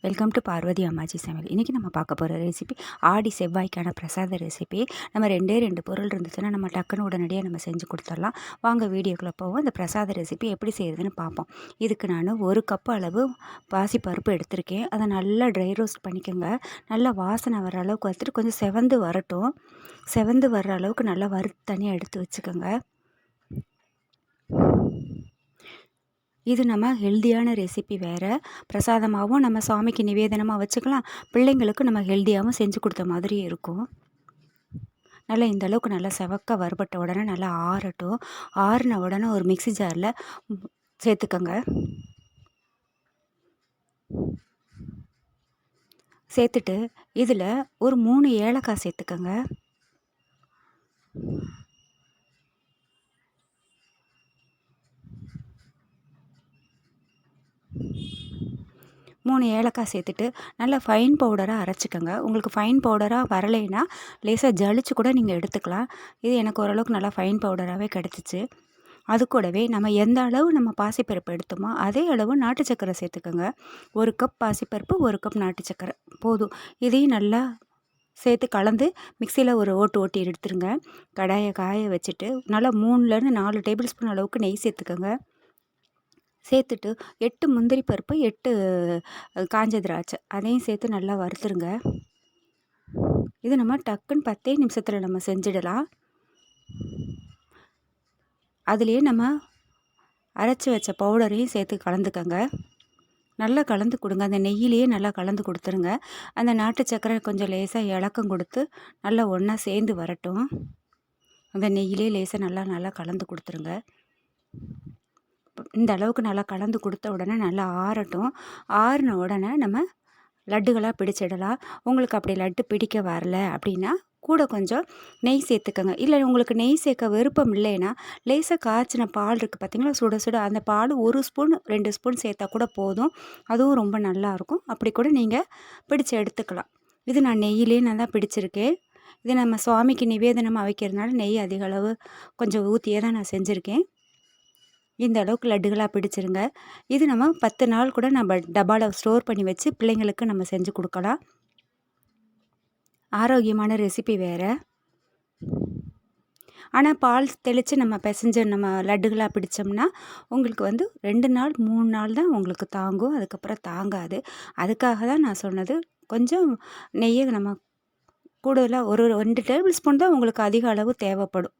Welcome to Parvati அம்மாஜி சமையல் இன்றைக்கி நம்ம பார்க்க போகிற ரெசிபி ஆடி செவ்வாய்க்கான பிரசாத ரெசிபி நம்ம ரெண்டே ரெண்டு பொருள் இருந்துச்சுன்னா நம்ம டக்குன்னு உடனடியாக நம்ம செஞ்சு கொடுத்துடலாம். வாங்க வீடியோக்குள்ளே போவோம். இந்த பிரசாத ரெசிபி எப்படி செய்கிறதுன்னு பார்ப்போம். இதுக்கு நான் ஒரு கப் அளவு பாசிப்பருப்பு எடுத்திருக்கேன். அதை நல்லா ட்ரை ரோஸ்ட் பண்ணிக்கோங்க. நல்லா வாசனை வர அளவுக்கு வறுத்துட்டு கொஞ்சம் செவந்து வரட்டும். செவந்து வர்ற அளவுக்கு நல்லா வறுத்து தனியாக எடுத்து வச்சுக்கோங்க. இது நம்ம ஹெல்த்தியான ரெசிபி வேறு. பிரசாதமாகவும் நம்ம சாமிக்கு நிவேதனமாக வச்சுக்கலாம். பிள்ளைங்களுக்கு நம்ம ஹெல்த்தியாகவும் செஞ்சு கொடுத்த மாதிரி இருக்கும். நல்லா இந்த அளவுக்கு நல்லா செவக்க வறுபட்ட உடனே நல்லா ஆறட்டும். ஆறின உடனே ஒரு மிக்சி ஜாரில் சேர்த்துக்கோங்க. சேர்த்துட்டு இதில் ஒரு மூணு ஏலக்காய் சேர்த்துக்கோங்க. மூணு ஏலக்காய் சேர்த்துட்டு நல்லா ஃபைன் பவுடராக அரைச்சிக்கோங்க. உங்களுக்கு ஃபைன் பவுடராக வரலைன்னா லேசாக ஜலிச்சு கூட நீங்கள் எடுத்துக்கலாம். இது எனக்கு ஓரளவுக்கு நல்லா ஃபைன் பவுடராகவே கிடச்சிச்சு. அது கூடவே நம்ம எந்த அளவு நம்ம பாசிப்பருப்பு எடுத்தோமோ அதே அளவு நாட்டு சக்கரை சேர்த்துக்கோங்க. ஒரு கப் பாசிப்பருப்பு ஒரு கப் நாட்டு சக்கரை போதும். இதையும் நல்லா சேர்த்து கலந்து மிக்சியில் ஒரு ஓட்டு ஓட்டி எடுத்துருங்க. கடாயை காய வச்சுட்டு நல்லா மூணுலேருந்து நாலு டேபிள் ஸ்பூன் அளவுக்கு நெய் சேர்த்துக்கோங்க. சேர்த்துட்டு எட்டு முந்திரி பருப்பு எட்டு காஞ்ச திராட்சை. அதையும் சேர்த்து நல்லா வறுத்துருங்க. இது நம்ம டக்குன்னு பத்தே நிமிஷத்தில் நம்ம செஞ்சிடலாம். அதுலேயே நம்ம அரைச்சி வச்ச பவுடரையும் சேர்த்து கலந்துக்கங்க. நல்லா கலந்து கொடுங்க. அந்த நெய்யிலேயே நல்லா கலந்து கொடுத்துருங்க. அந்த நாட்டு சக்கரை கொஞ்சம் லேசாக இலக்கம் கொடுத்து நல்லா ஒன்றா சேர்ந்து வரட்டும். அந்த நெய்யிலே லேசாக நல்லா நல்லா கலந்து கொடுத்துருங்க. இந்த அளவுக்கு நல்லா கலந்து கொடுத்த உடனே நல்லா ஆறட்டும். ஆறின உடனே நம்ம லட்டுகளாக பிடிச்சிடலாம். உங்களுக்கு அப்படி லட்டு பிடிக்க வரல அப்படின்னா கூட கொஞ்சம் நெய் சேர்த்துக்கோங்க. இல்லை உங்களுக்கு நெய் சேர்க்க விருப்பம் இல்லைன்னா லேசாக காய்ச்சின பால் இருக்குது பார்த்தீங்களா சுட சுட அந்த பால் ஒரு ஸ்பூன் ரெண்டு ஸ்பூன் சேர்த்தா கூட போதும். அதுவும் ரொம்ப நல்லாயிருக்கும் அப்படி கூட நீங்கள் பிடிச்சி எடுத்துக்கலாம். இது நான் நெய்யிலே நான் தான் பிடிச்சிருக்கேன். இது நம்ம சுவாமிக்கு நிவேதனமாக வைக்கிறதுனால நெய் அதிக அளவு கொஞ்சம் ஊற்றியே தான் நான் செஞ்சுருக்கேன். இந்த அளவுக்கு லட்டுகளாக பிடிச்சிருங்க. இது நம்ம பத்து நாள் கூட நம்ம டப்பாவில் ஸ்டோர் பண்ணி வச்சு பிள்ளைங்களுக்கு நம்ம செஞ்சு கொடுக்கலாம். ஆரோக்கியமான ரெசிபி வேறு. ஆனால் பால் தெளித்து நம்ம பிசைஞ்ச நம்ம லட்டுகளாக பிடிச்சோம்னா உங்களுக்கு வந்து ரெண்டு நாள் மூணு நாள் தான் உங்களுக்கு தாங்கும். அதுக்கப்புறம் தாங்காது. அதுக்காக தான் நான் சொன்னது கொஞ்சம் நெய்யை நம்ம கூடுதலாக ஒரு ரெண்டு டேபிள் ஸ்பூன் தான் உங்களுக்கு அதிக அளவு தேவைப்படும்.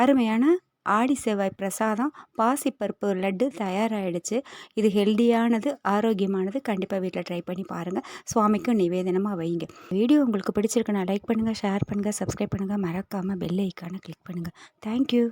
அருமையான ஆடி செவ்வாய் பிரசாதம் பாசிப்பருப்பு லட்டு தயாராகிடுச்சு இது ஹெல்தியானது ஆரோக்கியமானது கண்டிப்பாக வீட்டில் ட்ரை பண்ணி பாருங்கள் சுவாமிக்கும் நிவேதனமாக வைங்க. வீடியோ உங்களுக்கு பிடிச்சிருக்குன்னா லைக் பண்ணுங்கள் ஷேர் பண்ணுங்கள் சப்ஸ்கிரைப் பண்ணுங்கள் மறக்காமல் பெல் ஐக்கானை கிளிக் பண்ணுங்கள் தேங்க்யூ